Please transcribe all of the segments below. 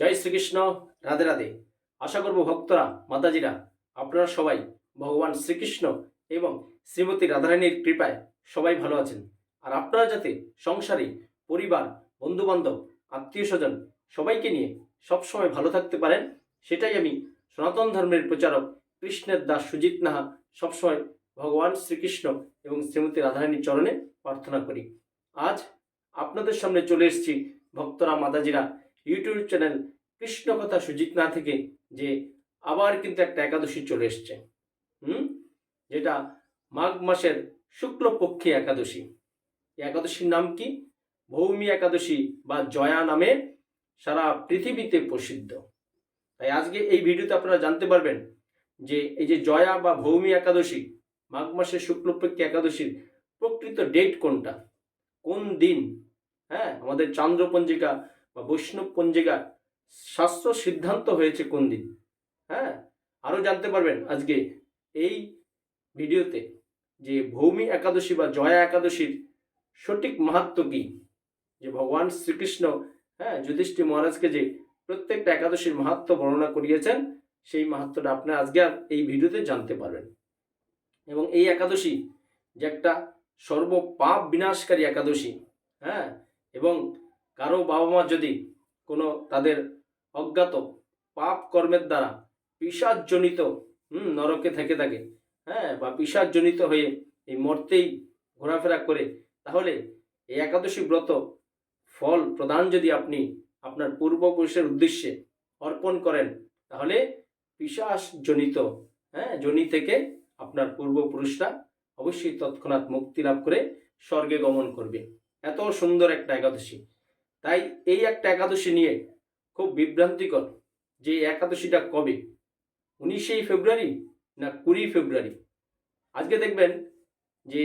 জয় শ্রীকৃষ্ণ, রাধে রাধে। আশা করব ভক্তরা, মাতাজিরা, আপনারা সবাই ভগবান শ্রীকৃষ্ণ এবং শ্রীমতী রাধারানীর কৃপায় সবাই ভালো আছেন। আর আপনারা যাতে সংসারে পরিবার, বন্ধুবান্ধব আত্মীয় স্বজন সবাইকে নিয়ে সবসময় ভালো থাকতে পারেন, সেটাই আমি সনাতন ধর্মের প্রচারক কৃষ্ণের দাস সুজিত নাহা সবসময় ভগবান শ্রীকৃষ্ণ এবং শ্রীমতী রাধারানীর চরণে প্রার্থনা করি। আজ আপনাদের সামনে চলে এসেছি ভক্তরা, মাতাজিরা ইউটিউব চ্যানেল কৃষ্ণ কথা সুজিত না থেকে যে আবার কিন্তু একটা একাদশী চলে এসছে, হুম? যেটা মাঘ মাসের শুক্লপক্ষী একাদশী। একাদশীর নাম কি? ভৌমি একাদশী বা জয়া নামে সারা পৃথিবীতে প্রসিদ্ধ। তাই আজকে এই ভিডিওতে আপনারা জানতে পারবেন যে এই যে জয়া বা ভৌমি একাদশী, মাঘ মাসের শুক্লপক্ষী একাদশীর প্রকৃত ডেট কোনটা? কোন দিন? হ্যাঁ আমাদের চান্দ্র পঞ্জিকা বা বৈষ্ণব পঞ্জিকা শাস্ত্র সিদ্ধান্ত হয়েছে কোন দিন? হ্যাঁ? আরও জানতে পারবেন আজকে এই ভিডিওতে যে ভৌমি একাদশী বা জয়া একাদশীর সঠিক মাহাত্ম কি? যে ভগবান শ্রীকৃষ্ণ হ্যাঁ যুধিষ্ঠির মহারাজকে যে প্রত্যেকটা একাদশীর মাহাত্ম বর্ণনা করিয়েছেন, সেই মাহাত্মটা আপনারা আজকে আর এই ভিডিওতে জানতে পারবেন। এবং এই একাদশী যে একটা সর্ব পাপ বিনাশকারী একাদশী হ্যাঁ এবং কারও বাবা মা যদি কোনো তাদের অজ্ঞাত পাপ কর্মের দ্বারা পিসাজনিত, হুম, নরকে থেকে থাকে হ্যাঁ বা পিসাজনিত হয়ে এই মর্তেই ঘোরাফেরা করে, তাহলে এই একাদশী ব্রত ফল প্রদান যদি আপনি আপনার পূর্বপুরুষের উদ্দেশ্যে অর্পণ করেন, তাহলে পিসাস জনিত হ্যাঁ জনি থেকে আপনার পূর্বপুরুষরা অবশ্যই তৎক্ষণাৎ মুক্তি লাভ করে স্বর্গে গমন করবে। এত সুন্দর একটা একাদশী। তাই এই একটা একাদশী নিয়ে খুব বিভ্রান্তিকর যে একাদশীটা কবে? উনিশেই ফেব্রুয়ারি না কুড়ি ফেব্রুয়ারি? আজকে দেখবেন যে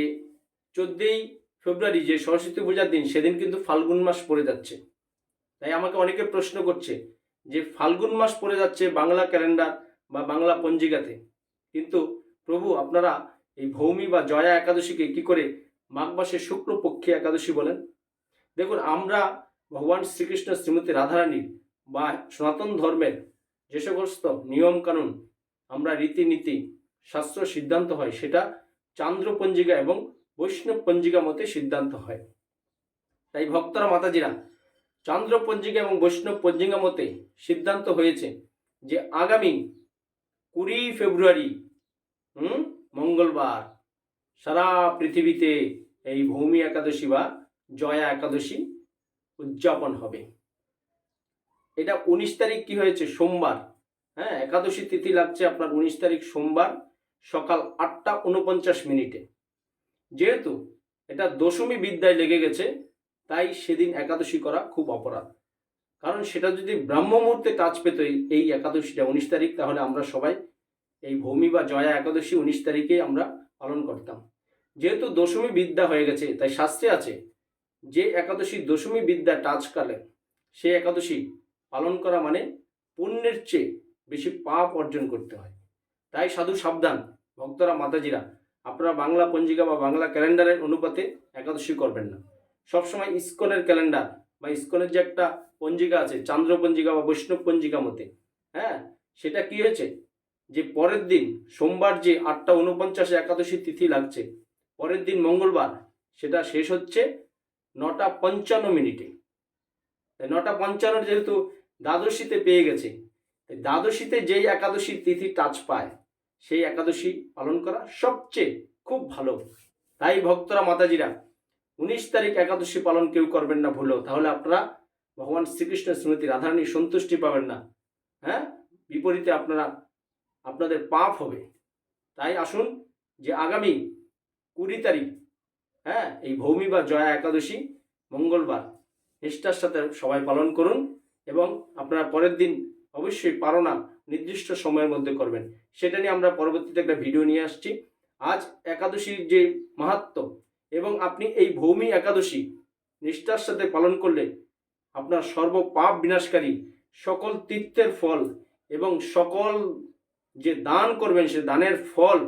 চোদ্দই ফেব্রুয়ারি যে সরস্বতী পূজার দিন, সেদিন কিন্তু ফাল্গুন মাস পড়ে যাচ্ছে। তাই আমাকে অনেকে প্রশ্ন করছে যে ফাল্গুন মাস পড়ে যাচ্ছে বাংলা ক্যালেন্ডার বা বাংলা পঞ্জিকাতে। কিন্তু প্রভু, আপনারা এই ভৌমি বা জয়া একাদশীকে কি করে মাঘ মাসের শুক্লপক্ষী একাদশী বলেন? দেখুন, আমরা ভগবান শ্রীকৃষ্ণ শ্রীমতী রাধারানী বা সনাতন ধর্মের যে সমস্ত নিয়মকানুন আমরা রীতিনীতি, শাস্ত্র সিদ্ধান্ত হয়, সেটা চান্দ্র পঞ্জিকা এবং বৈষ্ণব পঞ্জিকা মতে সিদ্ধান্ত হয়। তাই ভক্তরা, মাতাজিরা চান্দ্র পঞ্জিকা এবং বৈষ্ণব পঞ্জিকা মতে সিদ্ধান্ত হয়েছে যে আগামী কুড়ি ফেব্রুয়ারি, হুম, মঙ্গলবার, সারা পৃথিবীতে এই ভৌমি একাদশী বা জয়া একাদশী উদযাপন হবে। এটা উনিশ তারিখ কি হয়েছে? সোমবার। হ্যাঁ একাদশী তিথি লাগছে আপনার উনিশ তারিখ সোমবার সকাল আটটা উনপঞ্চাশ মিনিটে। যেহেতু এটা দশমী বিদ্যায় লেগে গেছে, তাই সেদিন একাদশী করা খুব অপরাধ। কারণ সেটা যদি ব্রাহ্ম মুহূর্তে কাজ পেত এই- একাদশীটা উনিশ তারিখ, তাহলে আমরা সবাই এই ভূমি বা জয়া একাদশী উনিশ তারিখে আমরা পালন করতাম। যেহেতু দশমী বিদ্যা হয়ে গেছে, তাই শাস্ত্রে আছে যে একাদশী দশমী বিদ্যা টাচকালে সে একাদশী পালন করা মানে পুণ্যের চেয়ে বেশি পাপ অর্জন করতে হয়। তাই সাধু সাবধান, ভক্তরা, মাতাজিরা, আপনারা বাংলা পঞ্জিকা বা বাংলা ক্যালেন্ডারের অনুপাতে একাদশী করবেন না। সবসময় ইস্কনের ক্যালেন্ডার বা ইস্কনের যে একটা পঞ্জিকা আছে, চান্দ্র পঞ্জিকা বা বৈষ্ণব পঞ্জিকা মতে হ্যাঁ? সেটা কি হয়েছে? যে পরের দিন সোমবার যে আটটা উনপঞ্চাশে একাদশী তিথি লাগছে, পরের দিন মঙ্গলবার, সেটা শেষ হচ্ছে নটা পঞ্চান্ন মিনিটে। নটা পঞ্চান্ন যেহেতু দ্বাদশীতে পেয়ে গেছে দ্বাদশীতে যেই একাদশীর তিথি টাচ পায়, সেই একাদশী পালন করা সবচেয়ে খুব ভালো। তাই ভক্তরা, মাতাজিরা, উনিশ তারিখ একাদশী পালন কেউ করবেন না ভুলো তাহলে আপনারা ভগবান শ্রীকৃষ্ণ শ্রীমতী রাধারানীর সন্তুষ্টি পাবেন না। হ্যাঁ? বিপরীতে আপনারা, আপনাদের পাপ হবে। তাই আসুন যে আগামী কুড়ি তারিখ হ্যাঁ এই ভৌমি বা জয়া একাদশী মঙ্গলবার। নিষ্ঠার সাথে সবাই পালন করুন এবং আপনারা পরের দিন অবশ্যই পারনা নির্দিষ্ট সময়ের মধ্যে করবেন। সেটা নিয়ে আমরা পরবর্তীতে একটা ভিডিও নিয়ে আসছি। আজ একাদশীর যে মাহাত্ম এবং আপনি এই ভৌমি একাদশী নিষ্ঠার সাথে পালন করলে আপনার সর্ব পাপ বিনাশকারী সকল তীর্থের ফল এবং সকল যে দান করবেন, সে দানের ফল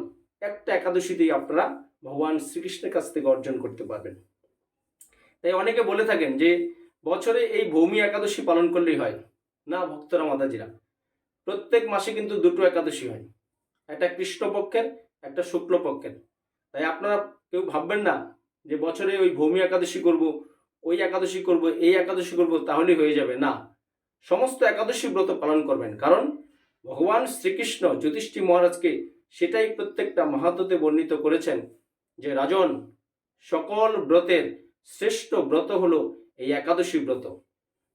একটা একাদশীতেই আপনারা ভগবান শ্রীকৃষ্ণের কাছ থেকে অর্জন করতে পারবেন। তাই অনেকে বলে থাকেন যে, বছরে এই ভৌমি একাদশী পালন করলেই হয়। না, ভক্তরা মাতাজিরা। প্রত্যেক মাসে কিন্তু দুটো একাদশী হয়। একটা কৃষ্ণপক্ষের, একটা শুক্লপক্ষের। তাই আপনারা কেউ ভাববেন না যে, বছরে ওই ভৌমি একাদশী করব, ওই একাদশী করব, এই একাদশী করব, তাহলেই হয়ে যাবে। না, সমস্ত একাদশী ব্রত পালন করবেন। কারণ ভগবান শ্রীকৃষ্ণ যুধিষ্ঠি মহারাজকে সেটাই প্রত্যেকটা মাহাত্মতে বর্ণিত করেছেন যে রাজন, সকল ব্রতের শ্রেষ্ঠ ব্রত হলো এই একাদশী ব্রত।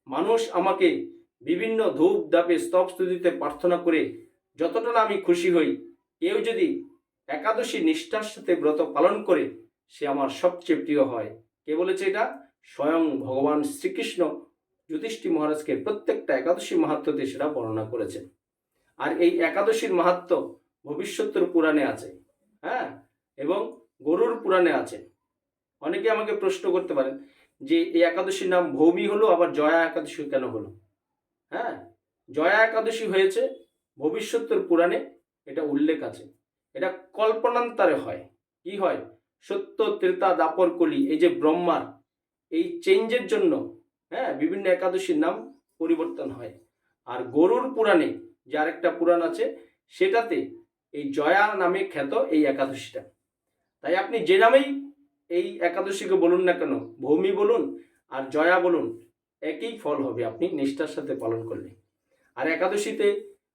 মানুষ আমাকে বিভিন্ন ধূপ ধাপে স্তব স্তুতিতে প্রার্থনা করে, যতটা আমি খুশি হই, কেউ যদি একাদশী নিষ্ঠার সাথে ব্রত পালন করে, সে আমার সবচেয়ে প্রিয় হয়। কে বলেছে এটা? স্বয়ং ভগবান শ্রীকৃষ্ণ যুধিষ্ঠি মহারাজকে প্রত্যেকটা একাদশী মাহাত্মতে সেটা বর্ণনা করেছেন। আর এই একাদশীর মাহাত্ম ভবিষ্যতের পুরাণে আছে। হ্যাঁ? এবং গরুর পুরাণে আছে। অনেকে আমাকে প্রশ্ন করতে পারেন যে এই একাদশীর নাম ভৌমি হলো, আবার জয়া একাদশী কেন হলো? হ্যাঁ জয়া একাদশী হয়েছে ভবিষ্যতের পুরাণে, এটা উল্লেখ আছে। এটা কল্পনান্তরে হয়। কি হয়? সত্য, ত্রেতা, দাপর কলি, এই যে ব্রহ্মার, এই চেঞ্জের জন্য হ্যাঁ বিভিন্ন একাদশীর নাম পরিবর্তন হয়। আর গরুর পুরাণে যে আরেকটা পুরাণ আছে, সেটাতে এই জয়া নামে খ্যাত এই একাদশীটা। তাই আপনি যে নামেই এই একাদশীকে বলুন না কেন, ভূমি বলুন আর জয়া বলুন, একই ফল হবে। আপনি নিষ্ঠার সাথে পালন করলে আর একাদশীতে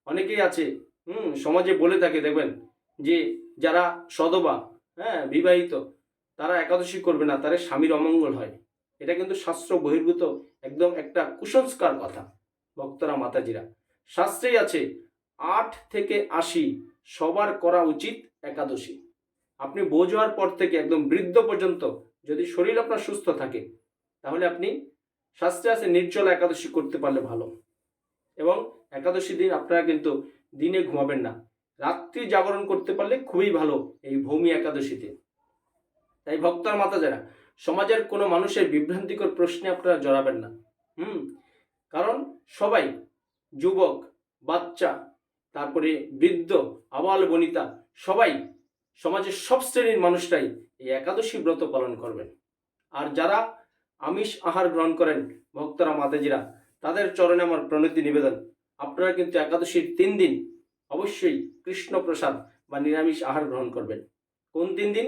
অনেকেই আছে, হুম, সমাজে বলে থাকে, দেখবেন, যে যারা সদবা হ্যাঁ বিবাহিত, তারা একাদশী করবে না তারা স্বামীর অমঙ্গল হয়। এটা কিন্তু শাস্ত্র বহির্ভূত একদম একটা কুসংস্কার কথা, ভক্তরা, মাতাজিরা। শাস্ত্রেই আছে, আট থেকে আশি, সবার করা উচিত একাদশী। আপনি বোঝার পর থেকে একদম বৃদ্ধ পর্যন্ত যদি শরীর আপনার সুস্থ থাকে, তাহলে আপনি শাস্ত্রে আছে নির্জলা একাদশী করতে পারলে ভালো। এবং একাদশী দিন আপনারা কিন্তু দিনে ঘুমাবেন না। রাত্রি জাগরণ করতে পারলে খুবই ভালো এই ভূমি একাদশীতে। তাই ভক্তর মাতা যারা সমাজের কোনো মানুষের বিভ্রান্তিকর প্রশ্নে আপনারা জড়াবেন না। হুম, কারণ সবাই যুবক, বাচ্চা, তারপরে বৃদ্ধ, আবাল বনিতা, সবাই সমাজের সব শ্রেণির মানুষরাই এই একাদশী ব্রত পালন করবেন। আর যারা আমিষ আহার গ্রহণ করেন, ভক্তরা, মাতাজিরা, তাদের চরণে আমার প্রণতি নিবেদন। আপনারা কিন্তু একাদশীর তিন দিন অবশ্যই কৃষ্ণ প্রসাদ বা নিরামিষ আহার গ্রহণ করবেন। কোন তিন দিন?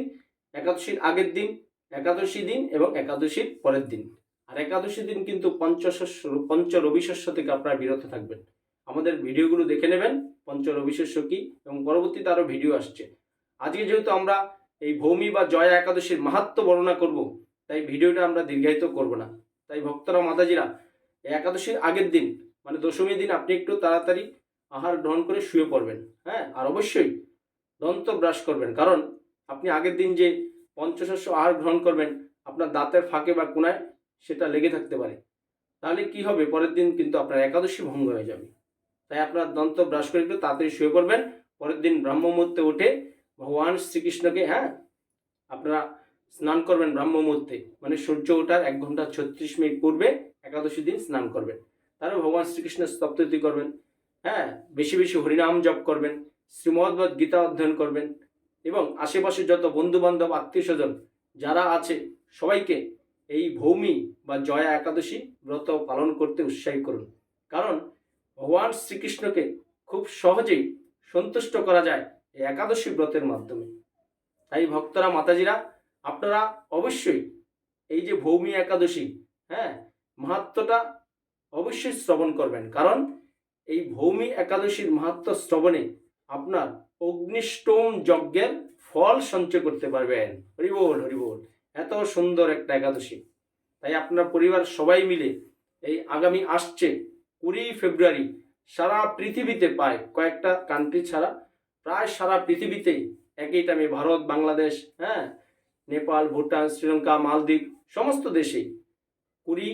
একাদশীর আগের দিন, একাদশী দিন এবং একাদশীর পরের দিন। আর একাদশী দিন কিন্তু পঞ্চশস্য পঞ্চ রবিশস্য থেকে আপনারা বিরত থাকবেন। আমাদের ভিডিওগুলো দেখে নেবেন পঞ্চ রবিশস্য কি এবং পরবর্তীতে আরও ভিডিও আসছে। আজকে যেহেতু আমরা এই ভৌমি বা জয়া একাদশীর মাহাত্ম বর্ণনা করব, তাই ভিডিওটা আমরা দীর্ঘায়িত করব না। তাই ভক্তরা, মাতাজিরা একাদশীর আগের দিন মানে দশমী দিন আপনি একটু তাড়াতাড়ি আহার গ্রহণ করে শুয়ে পড়বেন হ্যাঁ? আর অবশ্যই দন্ত ব্রাশ করবেন, কারণ আপনি আগের দিন যে পঞ্চশস্য আহার গ্রহণ করবেন, আপনার দাঁতের ফাঁকে বা কোনায় সেটা লেগে থাকতে পারে। তাহলে কি হবে? পরের দিন কিন্তু আপনার একাদশী ভঙ্গ হয়ে যাবে। তাই আপনার দন্ত ব্রাশ করে একটু তাড়াতাড়ি শুয়ে পড়বেন। পরের দিন ব্রাহ্ম মুহূর্তে উঠে ভগবান শ্রীকৃষ্ণকে হ্যাঁ আপনারা স্নান করবেন ব্রাহ্ম মুহূর্তে। মানে সূর্য ওঠার এক ঘণ্টা ছত্রিশ মিনিট পূর্বে একাদশী দিন স্নান করবেন। তারপর ভগবান শ্রীকৃষ্ণের স্তপ্তি করবেন হ্যাঁ বেশি বেশি হরিনাম জপ করবেন, শ্রীমদ্ভগবত গীতা অধ্যয়ন করবেন এবং আশেপাশে যত বন্ধু বান্ধব আত্মীয় স্বজন যারা আছে, সবাইকে এই ভৌমি বা জয়া একাদশী ব্রত পালন করতে উৎসাহী করুন। কারণ ভগবান শ্রীকৃষ্ণকে খুব সহজেই সন্তুষ্ট করা যায় একাদশী ব্রতের মাধ্যমে। তাই ভক্তরা, মাতাজিরা, আপনারা অবশ্যই এই যে ভৌমি একাদশী হ্যাঁ মাহাত্মটা অবশ্যই শ্রবণ করবেন। কারণ এই ভৌমি একাদশীর মাহাত্ম শ্রবণে আপনার অগ্নিষ্টম যজ্ঞের ফল সঞ্চয় করতে পারবেন। হরিবোল হরিবোল এত সুন্দর একটা একাদশী। তাই আপনার পরিবার সবাই মিলে এই আগামী আসছে কুড়ি ফেব্রুয়ারি, সারা পৃথিবীতে পায় কয়েকটা কান্ট্রি ছাড়া প্রায় সারা পৃথিবীতেই একই টাইমে ভারত, বাংলাদেশ হ্যাঁ নেপাল, ভুটান, শ্রীলঙ্কা, মালদ্বীপ, সমস্ত দেশেই কুড়ি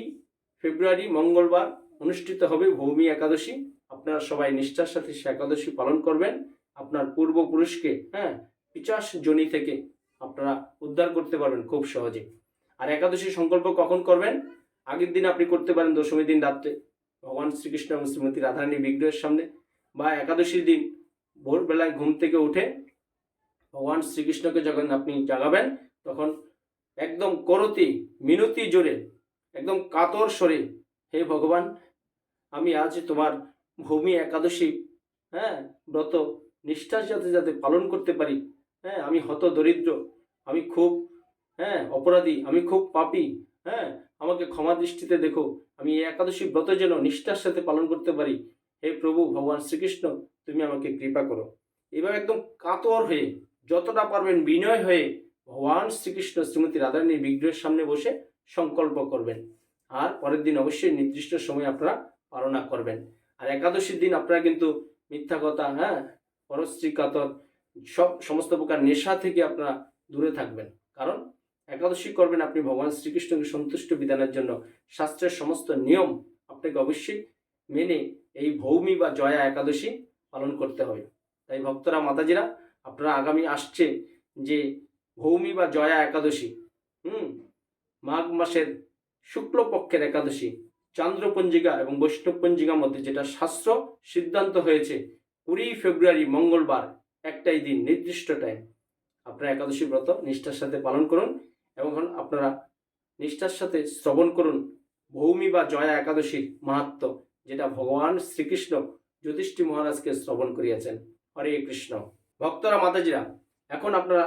ফেব্রুয়ারি মঙ্গলবার অনুষ্ঠিত হবে ভৌমি একাদশী। আপনারা সবাই নিষ্ঠার সাথে সে একাদশী পালন করবেন। আপনার পূর্বপুরুষকে হ্যাঁ পিচাস জনি থেকে আপনারা উদ্ধার করতে পারবেন খুব সহজে। আর একাদশী সংকল্প কখন করবেন? আগের দিন আপনি করতে পারেন দশমী দিন রাত্রে। ভগবান শ্রীকৃষ্ণ এবং শ্রীমতী রাধারানী বিগ্রহের সামনে বা একাদশীর দিন ভোরবেলায় ঘুম থেকে উঠে ভগবান শ্রীকৃষ্ণকে যখন আপনি জাগাবেন, তখন একদম করতি, মিনতি জোরে, একদম কাতর স্বরে, হে ভগবান, আমি আজ তোমার ভূমি একাদশী হ্যাঁ ব্রত নিষ্ঠার সাথে যাতে পালন করতে পারি হ্যাঁ আমি হত দরিদ্র, আমি খুব হ্যাঁ অপরাধী, আমি খুব পাপি হ্যাঁ আমাকে ক্ষমা দৃষ্টিতে দেখো, আমি একাদশী ব্রত যেন নিষ্ঠার সাথে পালন করতে পারি হে প্রভু, ভগবান শ্রীকৃষ্ণ, তুমি আমাকে কৃপা করো। এবার একদম কাতর হয়ে, যতটা পারবেন বিনয় হয়ে, ভগবান শ্রীকৃষ্ণ শ্রীমতী রাধারানীর বিগ্রহের সামনে বসে সংকল্প করবেন। আর পরের দিন অবশ্যই নির্দিষ্ট সময় আপনারা পালনা করবেন। আর একাদশীর দিন আপনারা কিন্তু মিথ্যা কথা হ্যাঁ পরশ্রী কাতর, সব, সমস্ত প্রকার নেশা থেকে আপনারা দূরে থাকবেন। কারণ একাদশী করবেন আপনি ভগবান শ্রীকৃষ্ণকে সন্তুষ্ট বিধানের জন্য। শাস্ত্রের সমস্ত নিয়ম আপনাকে অবশ্যই মেনে এই ভৌমি বা জয়া একাদশী পালন করতে হবে। তাই ভক্তরা, মাতাজিরা, আপনারা আগামী আসছে যে ভৌমি বা জয়া একাদশী, হুম, মাঘ মাসের শুক্লপক্ষের একাদশী, চান্দ্রপঞ্জিকা এবং বৈষ্ণব পঞ্জিকার মধ্যে যেটা শাস্ত্র সিদ্ধান্ত হয়েছে কুড়ি ফেব্রুয়ারি মঙ্গলবার, একটাই দিন, নির্দিষ্ট টাইম আপনারা একাদশী ব্রত নিষ্ঠার সাথে পালন করুন এবং আপনারা নিষ্ঠার সাথে শ্রবণ করুন। ভৌমি বা জয়া একাদশীর মাহাত্ম যেটা ভগবান শ্রীকৃষ্ণ যুধিষ্ঠি মহারাজকে শ্রবণ করিয়াছেন। হরে কৃষ্ণ। ভক্তরা, মাতাজিরা, এখন আপনারা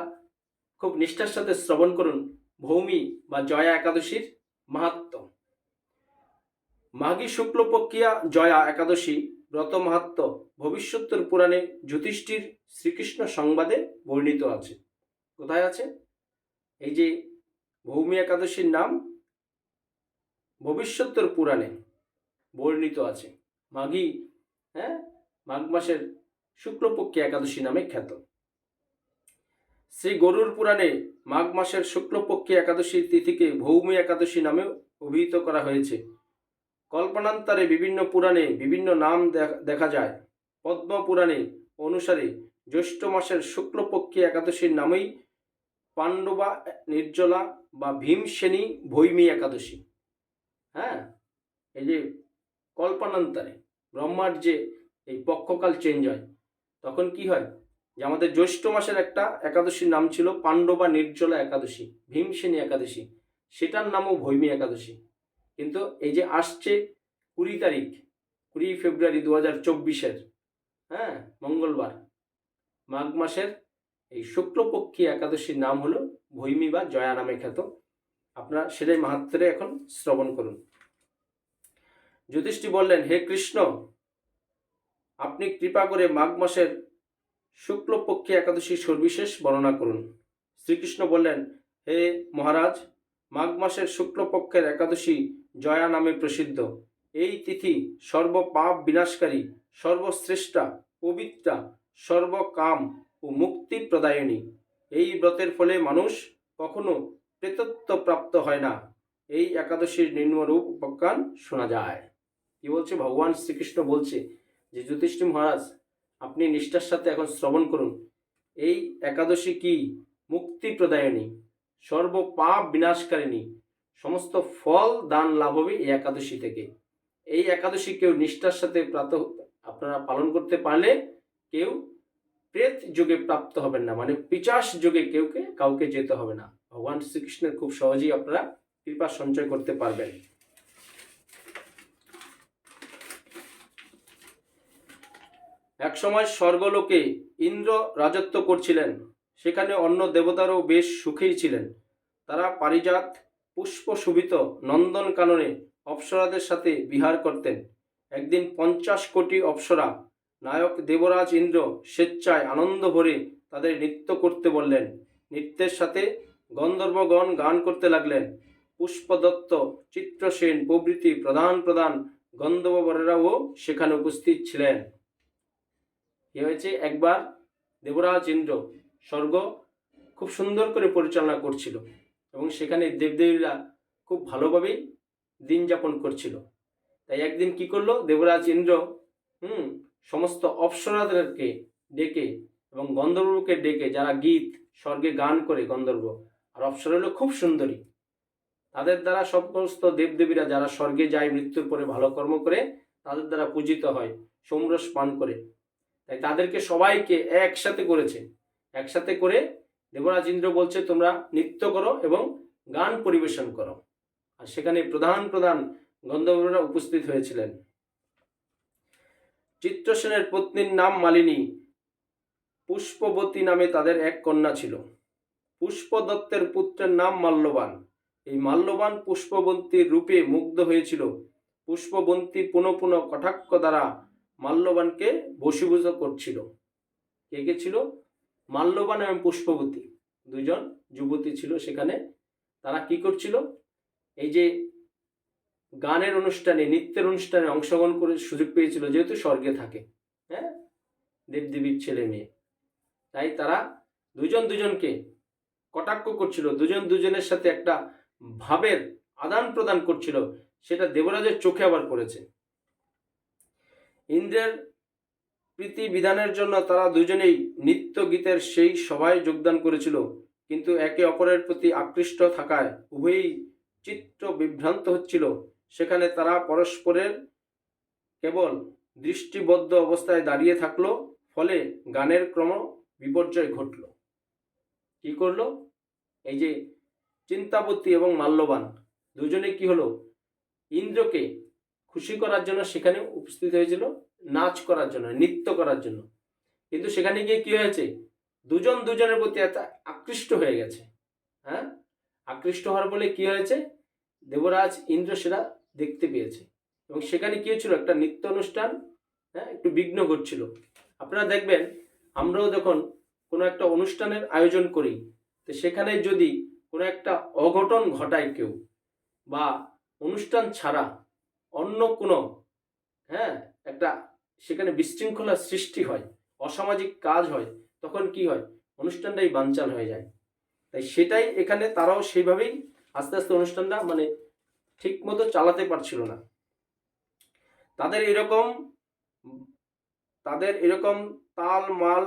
খুব নিষ্ঠার সাথে শ্রবণ করুন ভৌমি বা জয়া একাদশীর মাহাত্ম। মাঘী শুক্লপক্ষিয়া জয়া একাদশী ব্রত মাহাত্ম ভবিষ্যত্তর পুরাণে যুধিষ্ঠির শ্রীকৃষ্ণ সংবাদে বর্ণিত আছে। কোথায় আছে? এই যে ভৌমি একাদশীর নাম ভবিষ্যত্তর পুরাণে। বর্ণিত আছে। মাঘী হ্যাঁ? মাঘ মাসের শুক্লপক্ষী একাদশী নামে খ্যাত। শ্রী গরুর পুরাণে মাঘ মাসের শুক্লপক্ষী একাদশীর তিথিকে ভৌমি একাদশী নামে অভিহিত করা হয়েছে। কল্পনান্তরে বিভিন্ন পুরাণে বিভিন্ন নাম দেখ- যায়। পদ্ম পুরাণে অনুসারে জ্যৈষ্ঠ মাসের শুক্লপক্ষী একাদশীর নামেই পাণ্ডবা, নির্জলা বা ভীমসেনী ভৈমী একাদশী। হ্যাঁ? এই যে কল্পনান্তরে ব্রহ্মার যে এই পক্ষকাল চেঞ্জ হয়, তখন কি হয়? যে আমাদের জ্যৈষ্ঠ মাসের একটা একাদশীর নাম ছিল পাণ্ডবা নির্জলা একাদশী, ভীমসেনী একাদশী। সেটার নামও ভৈমী একাদশী। কিন্তু এই যে আসছে কুড়ি তারিখ কুড়ি ফেব্রুয়ারি দু হাজার চব্বিশের হ্যাঁ মঙ্গলবার, মাঘ মাসের এই শুক্লপক্ষী একাদশীর নাম হলো ভৈমী বা জয়া নামে খ্যাত। আপনারা সেটাই মাহাত্রে এখন শ্রবণ করুন। যুধিষ্ঠি বললেন, হে কৃষ্ণ, আপনি কৃপা করে মাঘ মাসের শুক্লপক্ষী একাদশী সর্বিশেষ বর্ণনা করুন। শ্রীকৃষ্ণ বললেন, হে মহারাজ, মাঘ মাসের শুক্লপক্ষের একাদশী জয়া নামে প্রসিদ্ধ। এই তিথি সর্বপাপ বিনাশকারী, সর্বশ্রেষ্ঠা, পবিত্রা, সর্বকাম ও মুক্তি প্রদায়নী। এই ব্রতের ফলে মানুষ কখনো প্রেতত্ব প্রাপ্ত হয় না। এই একাদশীর নিম্নরূপ উপাখ্যান শোনা যায়। কি বলছে? ভগবান শ্রীকৃষ্ণ বলছে যে যুধিষ্ঠি মহারাজ, আপনি নিষ্ঠার সাথে এখন শ্রবণ করুন। এই একাদশী কি? মুক্তি প্রদায়নী, সর্বপাপ বিনাশকারিণী, সমস্ত ফল দান লাভ হবে এই একাদশী থেকে। এই একাদশী কেউ নিষ্ঠার সাথে প্রাত, আপনারা পালন করতে পারলে কেউ প্রেত যুগে প্রাপ্ত হবেন না মানে পিচাস যুগে কেউকে কাউকে যেতে হবে না। ভগবান শ্রীকৃষ্ণের খুব সহজেই আপনারা কৃপা সঞ্চয় করতে পারবেন। একসময় স্বর্গলোকে ইন্দ্র রাজত্ব করছিলেন। সেখানে অন্য দেবতারও বেশ সুখেই ছিলেন। তারা পারিজাত পুষ্প শোভিত নন্দন কাননে অপ্সরাদের সাথে বিহার করতেন। একদিন পঞ্চাশ কোটি অপ্সরা, নায়ক দেবরাজ ইন্দ্র স্বেচ্ছায় আনন্দ ভরে তাদের নৃত্য করতে বললেন। নৃত্যের সাথে গন্ধর্বগণ গান করতে লাগলেন। পুষ্পদত্ত, চিত্রসেন প্রভৃতি প্রধান প্রধান গন্ধর্বরেরাও সেখানে উপস্থিত ছিলেন। কি হয়েছে একবার দেবরাজ ইন্দ্র স্বর্গ খুব সুন্দর করে পরিচালনা করছিল এবং সেখানে দেবদেবীরা খুব ভালোভাবেই দিন যাপন করছিল। তাই একদিন কি করল? দেবরাজ ইন্দ্র, হুম, সমস্ত অপ্সরাদেরকে ডেকে এবং গন্ধর্বকে ডেকে যারা গীত, স্বর্গে গান করে গন্ধর্ব আর অপ্সরা হলো খুব সুন্দরী। তাদের দ্বারা সমস্ত দেবদেবীরা যারা স্বর্গে যায় মৃত্যুর পরে ভালো কর্ম করে, তাদের দ্বারা পূজিত হয়, সোমরস পান করে। তাই তাদেরকে সবাইকে একসাথে করেছে। একসাথে করে দেবরাজ ইন্দ্র বলছে, তোমরা নৃত্য করো এবং গান পরিবেশন করো। আর সেখানে প্রধান প্রধান গন্ধর্বরা উপস্থিত হয়েছিলেন। চিত্রসেনের পত্নীর নাম মালিনী। পুষ্পবতী নামে তাদের এক কন্যা ছিল। পুষ্পদত্তের পুত্রের নাম মাল্যবান। এই মাল্যবান পুষ্পবন্তীর রূপে মুগ্ধ হয়েছিল। পুষ্পবন্তী পুনঃ পুনঃ কটাক্ষ দ্বারা মাল্যবানকে বশীভূত করছিল। কে কে ছিল? মাল্যবান এবং পুষ্পবতী। দুজন যুবতী ছিল সেখানে। তারা কি করছিল? এই যে গানের অনুষ্ঠানে, নৃত্যের অনুষ্ঠানে অংশগ্রহণ করে সুযোগ পেয়েছিল, যেহেতু স্বর্গে থাকে। হ্যাঁ? দেবদেবীর ছেলে মেয়ে। তাই তারা দুজন দুজনকে কটাক্ষ করছিল। দুজন দুজনের সাথে একটা ভাবের আদান প্রদান করছিল। সেটা দেবরাজের চোখে আবার পড়েছে। ইন্দ্রের প্রীতি বিধানের জন্য তারা দুজনেই নৃত্য গীতের সেই সভায় যোগদান করেছিল। কিন্তু একে অপরের প্রতি আকৃষ্ট থাকায় উভয়ই চিত্ত বিভ্রান্ত হচ্ছিল। সেখানে তারা পরস্পরের কেবল দৃষ্টিবদ্ধ অবস্থায় দাঁড়িয়ে থাকল, ফলে গানের ক্রম বিপর্যয় ঘটল। কি করল? এই যে চিন্তাবতী এবং মাল্যবান দুজনে কি হলো? ইন্দ্রকে খুশি করার জন্য সেখানে উপস্থিত হয়েছিল, নাচ করার জন্য, নৃত্য করার জন্য। কিন্তু সেখানে গিয়ে কি হয়েছে? দুজন দুজনের প্রতি এত আকৃষ্ট হয়ে গেছে। হ্যাঁ? আকৃষ্ট হওয়ার বলে কি হয়েছে? দেবরাজ ইন্দ্র সেটা দেখতে পেয়েছে। এবং সেখানে কি হয়েছিল? একটা নৃত্য অনুষ্ঠান হ্যাঁ একটু বিঘ্ন ঘটছিল। আপনারা দেখবেন, আমরাও যখন কোনো একটা অনুষ্ঠানের আয়োজন করি, তো সেখানে যদি কোনো একটা অঘটন ঘটায় কেউ, বা অনুষ্ঠান ছাড়া অন্য কোনো হ্যাঁ একটা সেখানে বিশৃঙ্খলার সৃষ্টি হয়, অসামাজিক কাজ হয়, তখন কি হয়? অনুষ্ঠানটাই বানচাল হয়ে যায়। তাই সেটাই এখানে তারাও সেইভাবেই আস্তে আস্তে অনুষ্ঠানটা মানে ঠিক মতো চালাতে পারছিল না। তাদের এরকম তাদের এরকম তাল, মাল,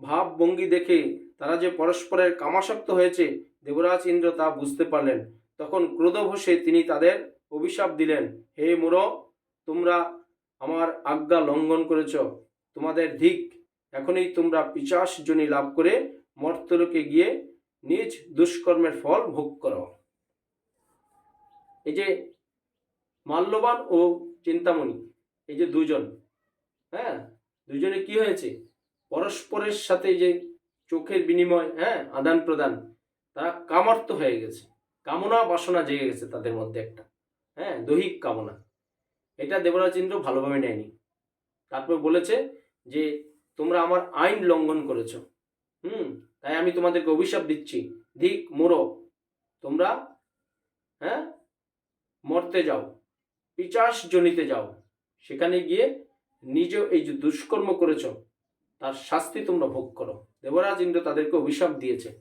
ভাব, ভঙ্গি দেখে তারা যে পরস্পরের কামাসক্ত হয়েছে, দেবরাজ ইন্দ্র তা বুঝতে পারলেন। তখন ক্রোধভসে তিনি তাদের অভিশাপ দিলেন, হে মুর, তোমরা আমার আজ্ঞা লঙ্ঘন করেছ। তোমাদের দিক এখনই তোমরা পিচাস জনী লাভ করে মর্তলোকে গিয়ে নিজ দুষ্কর্মের ফল ভোগ করো। এই যে মাল্যবান ও চিন্তামণি, এই যে দুজন হ্যাঁ? দুজনে কি হয়েছে? পরস্পরের সাথে যে চোখের বিনিময় হ্যাঁ? আদান প্রদান তারা কামার্ত হয়ে গেছে। কামনা বাসনা জেগে গেছে তাদের মধ্যে একটা। হ্যাঁ দৈহিক কামনা। এটা দেবরাজ ইন্দ্র ভালোভাবে নেয়নি। তারপর বলেছে যে, তোমরা আমার আইন লঙ্ঘন করেছ। হুম, তাই আমি তোমাদেরকে অভিশাপ দিচ্ছি। ধিক, মোরো, তোমরা হ্যাঁ মরতে যাও। পিচাস জনিতে যাও। সেখানে গিয়ে নিজ এই যে দুষ্কর্ম করেছ, তার শাস্তি তোমরা ভোগ করো। দেবরাজ ইন্দ্র তাদেরকে অভিশাপ দিয়েছে।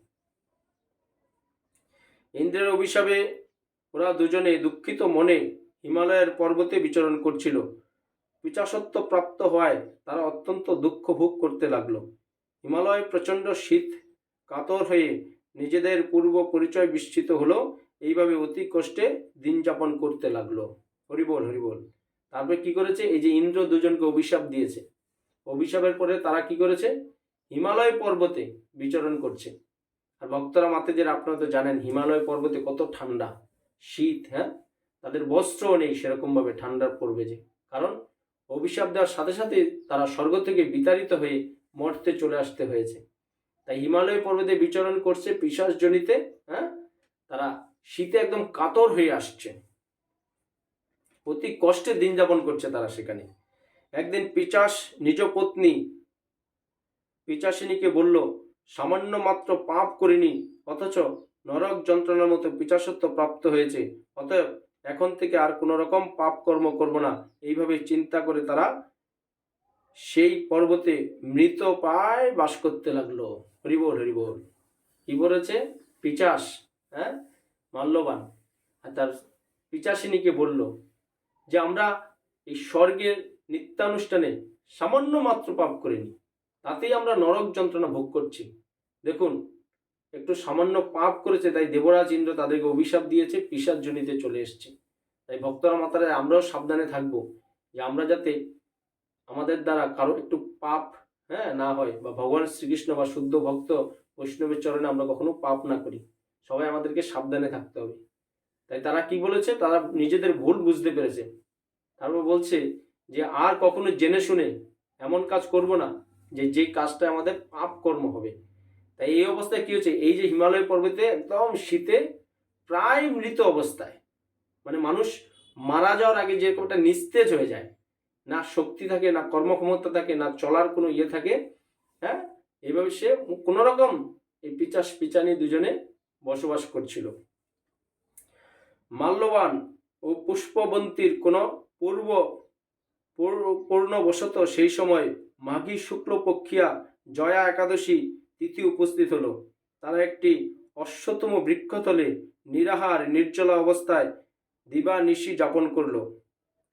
ইন্দ্রের অভিশাপে ওরা দুজনে দুঃখিত মনে হিমালয়ের পর্বতে বিচরণ করছিল। পিচাসত্ব প্রাপ্ত হওয়ায় তারা অত্যন্ত দুঃখ ভোগ করতে লাগল। হিমালয় প্রচণ্ড শীত, কাতর হয়ে নিজেদের পূর্ব পরিচয় বিস্তৃত হলো। এইভাবে অতি কষ্টে দিন যাপন করতে লাগল। হরিবল হরিবল, তারপরে কি করেছে? এই যে ইন্দ্র দুজনকে অভিশাপ দিয়েছে। অভিশাপের পরে তারা কি করেছে? হিমালয় পর্বতে বিচরণ করছে। আর ভক্তরা মাতে যে আপনারা তো জানেন, হিমালয় পর্বতে কত ঠান্ডা। শীত হ্যাঁ? তাদের বস্ত্রও নেই সেরকমভাবে ঠান্ডা পড়বে যে। কারণ অভিশাপ দেওয়ার সাথে সাথে তারা স্বর্গ থেকে বিতাড়িত হয়ে মর্তে চলে আসতে হয়েছে। তাই হিমালয় পর্বতে বিচরণ করছে পিসাস জনিতে হ্যাঁ? তারা শীতে একদম কাতর হয়ে আসছে। অতি কষ্টে দিন যাপন করছে তারা সেখানে। একদিন পিচাস নিজ পত্নী পিচাসিনীকে বলল, সামান্য মাত্র পাপ করিনি, অথচ নরক যন্ত্রণার মতো পিচাসত্ব প্রাপ্ত হয়েছে। অতএব এখন থেকে আর কোনো রকম পাপ কর্ম করব না। এইভাবে চিন্তা করে তারা সেই পর্বতে মৃত পায় বাস করতে লাগল। হরিবোল হরিবোল কি বলেছে? পিচাস হ্যাঁ? মাল্যবান। আর তার পিচাসিনীকে বলল যে, আমরা এই স্বর্গের নিত্যানুষ্ঠানে সামান্য মাত্র পাপ করিনি। তাতেই আমরা নরক যন্ত্রণা ভোগ করছি। দেখুন একটু সামান্য পাপ করেছে, তাই দেবরাজ ইন্দ্র তাদেরকে অভিশাপ দিয়েছে পিসার জনিতে চলে এসছে। তাই ভক্তরা মাতারা, আমরাও সাবধানে থাকব, যে আমরা যাতে আমাদের দ্বারা কারও একটু পাপ হ্যাঁ না হয়, বা ভগবান শ্রীকৃষ্ণ বা শুদ্ধ ভক্ত বৈষ্ণবের চরণে আমরা কখনো পাপ না করি। সবাই আমাদেরকে সাবধানে থাকতে হবে। তাই তারা কি বলেছে? তারা নিজেদের ভুল বুঝতে পেরেছে। তারপর বলছে যে, আর কখনো জেনে শুনে এমন কাজ করব না, যে যে কাজটা আমাদের পাপ কর্ম হবে। তাই এই অবস্থায় কি হচ্ছে? এই যে হিমালয় পর্বতে একদম শীতে প্রায় মৃত অবস্থায় মানে মানুষ মারা যাওয়ার আগে যেরকম একটা নিস্তেজ হয়ে যায়, না শক্তি থাকে, না কর্মক্ষমতা থাকে, না চলার কোনো ইয়ে থাকে হ্যাঁ? এইভাবে সে কোনো রকম এই পিচাস পিচানি দুজনে বসবাস করছিল। মাল্যবান ও পুষ্পবন্তীর কোনো পূর্ব পূর্ণ- পূর্ণবশত সেই সময় মাঘী শুক্লপক্ষিয়া জয়া একাদশী তিথি উপস্থিত হলো। তারা একটি অশ্বতম বৃক্ষতলে নিরাহার, নির্জলা অবস্থায় দিবা নিশি যাপন করল।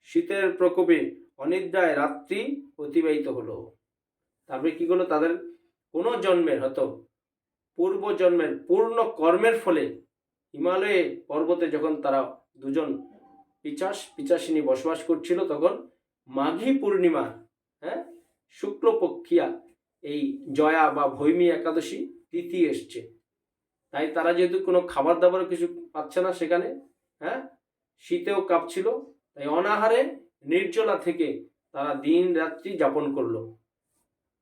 শীতের প্রকোপে অনিদ্রায় রাত্রি অতিবাহিত হলো। তারপরে কি করল? তাদের কোনো জন্মের হয়তো পূর্ব জন্মের পূর্ণ কর্মের ফলে হিমালয়ে পর্বতে যখন তারা দুজন পিচাস, পিচাসিনী বসবাস করছিল, তখন মাঘী পূর্ণিমা হ্যাঁ শুক্লপক্ষিয়া এই জয়া বা ভৈমী একাদশী তিথি এসছে। তাই তারা যেহেতু কোনো খাবার দাবার কিছু পাচ্ছে না সেখানে হ্যাঁ? শীতেও কাঁপছিল, তাই অনাহারে নির্জলা থেকে তারা দিন রাত্রি যাপন করল।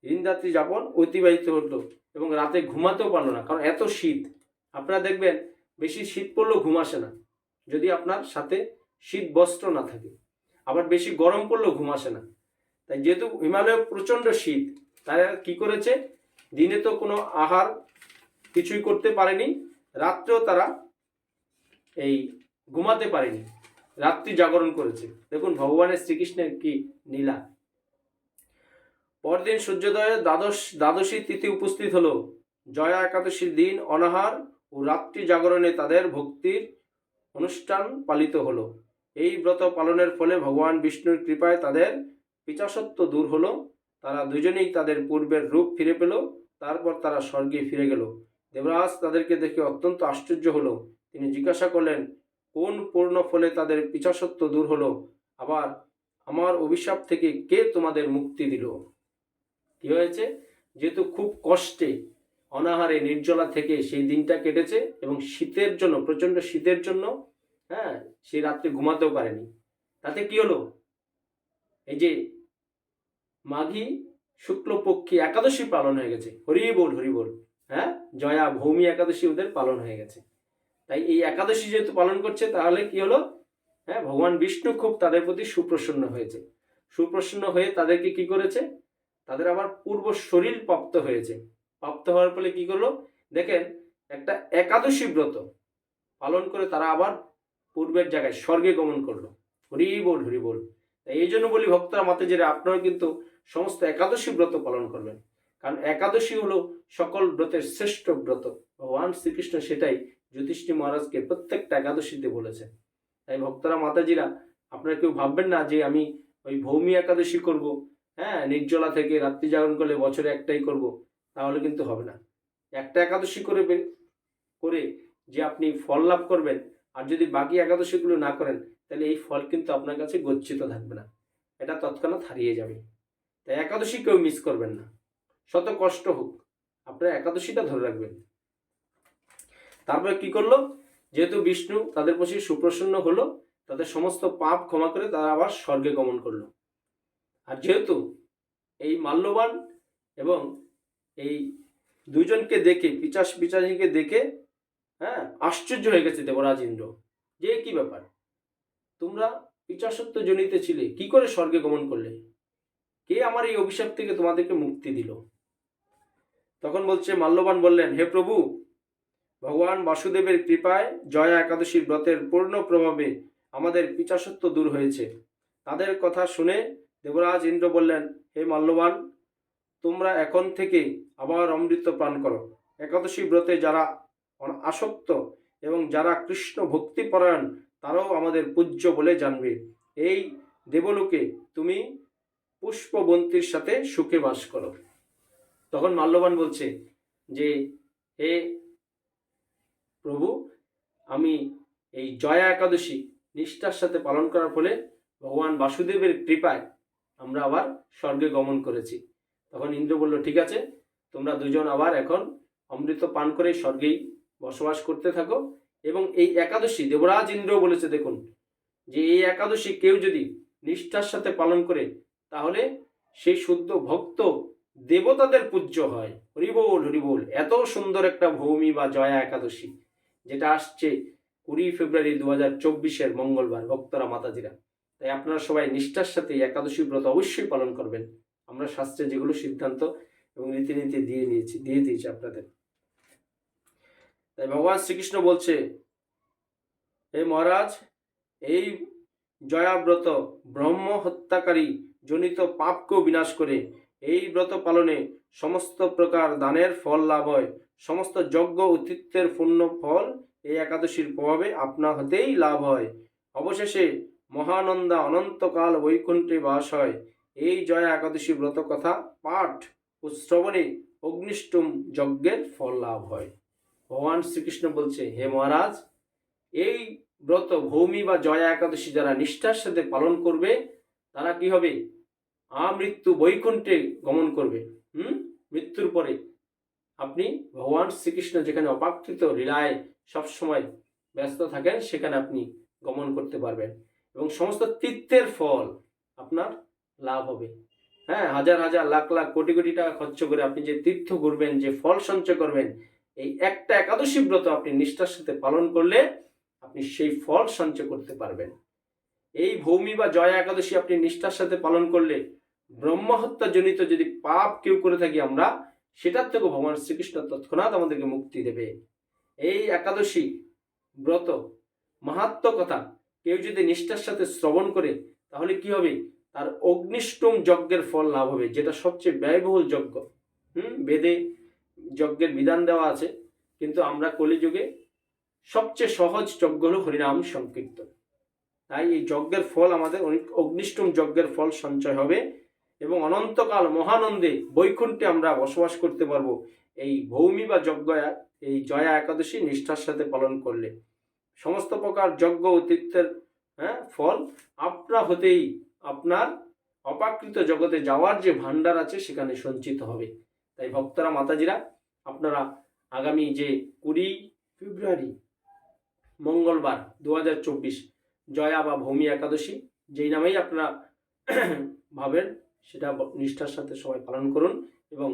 দিন রাত্রি যাপন অতিবাহিত হলো এবং রাতে ঘুমাতেও পারল না, কারণ এত শীত। আপনারা দেখবেন, বেশি শীত পড়লেও ঘুম আসে না, যদি আপনার সাথে শীত বস্ত্র না থাকে। আবার বেশি গরম পড়লেও ঘুম আসে না। তাই যেহেতু হিমালয়ে প্রচণ্ড শীত তারা কি করেছে? দিনে তো কোনো আহার কিছুই করতে পারেনি, রাত্রেও তারা এই ঘুমাতে পারেনি, রাত্রি জাগরণ করেছে। দেখুন, ভগবানের শ্রীকৃষ্ণের কি নীলা পরদিন সূর্যোদয়ে দ্বাদশ, দ্বাদশী তিথি উপস্থিত হলো। জয়া একাদশীর দিন অনাহার ও রাত্রি জাগরণে তাদের ভক্তির অনুষ্ঠান পালিত হলো। এই ব্রত পালনের ফলে ভগবান বিষ্ণুর কৃপায় তাদের পিচাসত্ব দূর হলো। তারা দুজনেই তাদের পূর্বের রূপ ফিরে পেল, তারপর তারা স্বর্গে ফিরে গেল। দেবরাজ তাদেরকে দেখে অত্যন্ত আশ্চর্য হলো। তিনি জিজ্ঞাসা করলেন, কোন পূর্ণ ফলে তাদের পিছাসত্ব দূর হলো? আবার আমার অভিশাপ থেকে কে তোমাদের মুক্তি দিল? কি হয়েছে? যেহেতু খুব কষ্টে, অনাহারে, নির্জলা থেকে সেই দিনটা কেটেছে এবং শীতের জন্য, প্রচণ্ড শীতের জন্য হ্যাঁ সেই রাত্রে ঘুমাতেও পারেনি। তাতে কি হলো? এই যে মাঘী শুক্লপক্ষী একাদশী পালন হয়ে গেছে। হরি বল হরি বল। হ্যাঁ? জয়া, ভৌমি একাদশী ওদের পালন হয়ে গেছে। তাই এই একাদশী যেহেতু পালন করছে, তাহলে কি হলো? হ্যাঁ ভগবান বিষ্ণু খুব তাদের প্রতি সুপ্রসন্ন হয়েছে। সুপ্রসন্ন হয়ে তাদেরকে কি করেছে? তাদের আবার পূর্ব শরীর প্রাপ্ত হয়েছে। প্রাপ্ত হওয়ার ফলে কি করল? দেখেন, একটা একাদশী ব্রত পালন করে তারা আবার পূর্বের জায়গায় স্বর্গে গমন করল। হরি বল হরি বল। এই জন্য বলি ভক্তরা মাতে যে আপনারা কিন্তু সমস্ত একাদশী ব্রত পালন করবেন। কারণ একাদশী হলো সকল ব্রতের শ্রেষ্ঠ ব্রত। ভগবান শ্রীকৃষ্ণ সেটাই জ্যোতিষ্ঠী মহারাজকে প্রত্যেকটা একাদশীতে বলেছে তাই ভক্তরা মাতাজিরা আপনারা কেউ ভাববেন না যে আমি ওই ভৌমি একাদশী করব হ্যাঁ নির্জলা থেকে রাত্রি জাগরণ করলে বছরে একটাই করব, তাহলে কিন্তু হবে না। একটা একাদশী করে করে যে আপনি ফল লাভ করবেন, আর যদি বাকি একাদশীগুলো না করেন তাহলে এই ফল কিন্তু আপনার কাছে গচ্ছিত থাকবে না। এটা তৎক্ষণাৎ হারিয়ে যাবে। তাই একাদশী কেউ মিস করবেন না। শত কষ্ট হোক, আপনারা একাদশীটা ধরে রাখবেন। তারপরে কি করল? যেহেতু বিষ্ণু তাদের প্রতি সুপ্রসন্ন হলো, তাদের সমস্ত পাপ ক্ষমা করে তারা আবার স্বর্গে গমন করল। আর যেহেতু এই মাল্যবান এবং এই দুজনকে দেখে পিচাস পিচাসীকে দেখে হ্যাঁ আশ্চর্য হয়ে গেছে দেবরাজ ইন্দ্র। যে কি ব্যাপার? তোমরা পিচাসত্ব জনিতে ছিলে, কি করে স্বর্গে গমন করলে? কে আমার এই অভিশাপ থেকে তোমাদেরকে মুক্তি দিল? তখন বলছে, মাল্যবান বললেন, হে প্রভু, ভগবান বাসুদেবের কৃপায় জয়া একাদশীর ব্রতের পূর্ণ প্রভাবে আমাদের পিচাসত্ব দূর হয়েছে। তাদের কথা শুনে দেবরাজ ইন্দ্র বললেন, হে মাল্যবান, তোমরা এখন থেকে আবার অমৃত পান করো। একাদশী ব্রতে যারা আসক্ত এবং যারা কৃষ্ণ ভক্তিপরায়ণ তারাও আমাদের পূজ্য বলে জানবে। এই দেবলোকে তুমি পুষ্পবন্তীর সাথে সুখে বাস করো। তখন মাল্যবান বলছে যে, হে প্রভু, আমি এই জয়া একাদশী নিষ্ঠার সাথে পালন করার ফলে ভগবান বাসুদেবের কৃপায় আমরা আবার স্বর্গে গমন করেছি। তখন ইন্দ্র বলল, ঠিক আছে, তোমরা দুজন আবার এখন অমৃত পান করে স্বর্গেই বসবাস করতে থাকো। এবং এই একাদশী দেবরাজ ইন্দ্র বলেছে, দেখুন, যে এই একাদশী কেউ যদি নিষ্ঠার সাথে পালন করে, তাহলে সেই শুদ্ধ ভক্ত দেবতাদের পূজ্য হয়। হরিবোল হরিবোল এত সুন্দর একটা ভৌমি বা জয়া একাদশী, যেটা আসছে কুড়ি ফেব্রুয়ারি দু হাজার চব্বিশের মঙ্গলবার, ভক্তরা, মাতাজিরা। তাই আপনারা সবাই নিষ্ঠার সাথে একাদশী ব্রত অবশ্যই পালন করবেন। আমরা শাস্ত্রে যেগুলো সিদ্ধান্ত এবং রীতিনীতি দিয়ে নিয়েছি, দিয়ে দিয়েছি আপনাদের। তাই ভগবান শ্রীকৃষ্ণ বলছে, হে মহারাজ, এই জয়াব্রত ব্রহ্ম হত্যাকারী জনিত পাপকেও বিনাশ করে এই ব্রত পালনে সমস্ত প্রকার দানের ফল লাভ হয়। সমস্ত যজ্ঞ অতিথ্যের পূর্ণ ফল এই একাদশীর প্রভাবে আপনা হতেই লাভ হয়। অবশেষে মহানন্দা অনন্তকাল বৈকুণ্ঠে বাস হয়। এই জয়া একাদশী ব্রত কথা পাঠ ও শ্রবণে অগ্নিষ্টম যজ্ঞের ফল লাভ হয়। ভগবান শ্রীকৃষ্ণ বলছে, হে মহারাজ, এই ব্রত ভৌমি বা জয়া একাদশী যারা নিষ্ঠার সাথে পালন করবে, তারা কি হবে? আমৃত্যু বৈকুণ্ঠে গমন করবে। হুম? মৃত্যুর পরে আপনি ভগবান শ্রীকৃষ্ণ যেখানে অপাকৃত লীলায় সবসময় ব্যস্ত থাকেন, সেখানে আপনি গমন করতে পারবেন। এবং সমস্ত তীর্থের ফল আপনার লাভ হবে। হ্যাঁ হাজার হাজার লাখ লাখ কোটি কোটি টাকা খরচ করে আপনি যে তীর্থ ঘুরবেন, যে ফল সঞ্চয় করবেন এই একটা একাদশী ব্রত আপনি নিষ্ঠার সাথে পালন করলে আপনি সেই ফল সঞ্চয় করতে পারবেন। এই ভৌমি বা জয়া একাদশী আপনি নিষ্ঠার সাথে পালন করলে ব্রহ্মহত্যা জনিত যদি পাপ কেউ করে থাকি আমরা, সেটার থেকে ভগবান শ্রীকৃষ্ণ তৎক্ষণাৎ আমাদেরকে মুক্তি দেবে। এই একাদশী ব্রত মাহাত্ম কথা, কেউ যদি নিষ্ঠার সাথে শ্রবণ করে, তাহলে কি হবে? তার অগ্নিষ্টম যজ্ঞের ফল লাভ হবে, যেটা সবচেয়ে ব্যয়বহুল যজ্ঞ। হুম? বেদে যজ্ঞের বিধান দেওয়া আছে, কিন্তু আমরা কলিযুগে সবচেয়ে সহজ যজ্ঞ হল হরিনাম সংকীর্তন। তাই এই যজ্ঞের ফল আমাদের অগ্নিষ্টম যজ্ঞের ফল সঞ্চয় হবে এবং অনন্তকাল মহানন্দে বৈকুণ্ঠে আমরা বসবাস করতে পারব। এই ভৌমি বা যজ্ঞ এই জয়া একাদশী নিষ্ঠার সাথে পালন করলে। সমস্ত প্রকার যজ্ঞ অতীতের হ্যাঁ ফল আপনা হতেই আপনার অপাকৃত জগতে যাওয়ার যে ভান্ডার আছে সেখানে সঞ্চিত হবে। তাই ভক্তরা, মাতাজিরা আপনারা আগামী যে কুড়ি ফেব্রুয়ারি, মঙ্গলবার দু হাজার চব্বিশ জয়া বা ভূমি একাদশী, যেই নামেই আপনারা ভাবেন, সেটা নিষ্ঠার সাথে সবাই পালন করুন এবং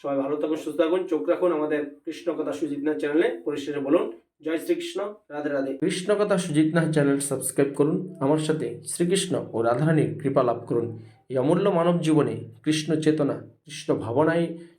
সবাই ভালো থাকুন, সুস্থ থাকুন, চোখ রাখুন আমাদের কৃষ্ণ কথা সুজিত নাথ চ্যানেলে। পরিশেষে বলুন, জয় শ্রীকৃষ্ণ, রাধে রাধে। কৃষ্ণ কথা সুজিত নাথ চ্যানেল সাবস্ক্রাইব করুন, আমার সাথে শ্রীকৃষ্ণ ও রাধারানীর কৃপা লাভ করুন। এই অমূল্য মানব জীবনে কৃষ্ণ চেতনা, কৃষ্ণ ভাবনায়